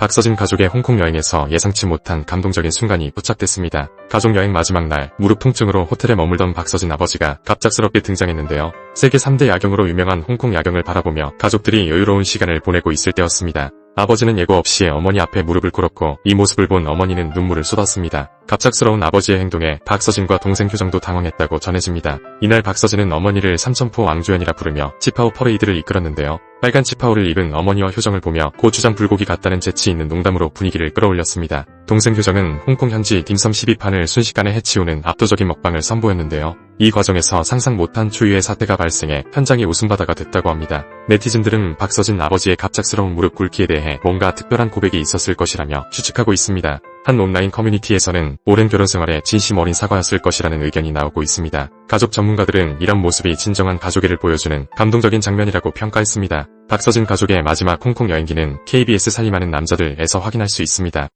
박서진 가족의 홍콩 여행에서 예상치 못한 감동적인 순간이 포착됐습니다. 가족 여행 마지막 날 무릎 통증으로 호텔에 머물던 박서진 아버지가 갑작스럽게 등장했는데요. 세계 3대 야경으로 유명한 홍콩 야경을 바라보며 가족들이 여유로운 시간을 보내고 있을 때였습니다. 아버지는 예고 없이 어머니 앞에 무릎을 꿇었고 이 모습을 본 어머니는 눈물을 쏟았습니다. 갑작스러운 아버지의 행동에 박서진과 동생 효정도 당황했다고 전해집니다. 이날 박서진은 어머니를 삼천포 왕조연이라 부르며 치파오 퍼레이드를 이끌었는데요. 빨간 치파오를 입은 어머니와 효정을 보며 고추장 불고기 같다는 재치 있는 농담으로 분위기를 끌어올렸습니다. 동생 효정은 홍콩 현지 딤섬 12판을 순식간에 해치우는 압도적인 먹방을 선보였는데요. 이 과정에서 상상 못한 초유의 사태가 발생해 현장이 웃음바다가 됐다고 합니다. 네티즌들은 박서진 아버지의 갑작스러운 무릎 꿇기에 대해 뭔가 특별한 고백이 있었을 것이라며 추측하고 있습니다. 한 온라인 커뮤니티에서는 오랜 결혼 생활에 진심 어린 사과였을 것이라는 의견이 나오고 있습니다. 가족 전문가들은 이런 모습이 진정한 가족애를 보여주는 감동적인 장면이라고 평가했습니다. 박서진 가족의 마지막 홍콩 여행기는 KBS 살림하는 남자들에서 확인할 수 있습니다.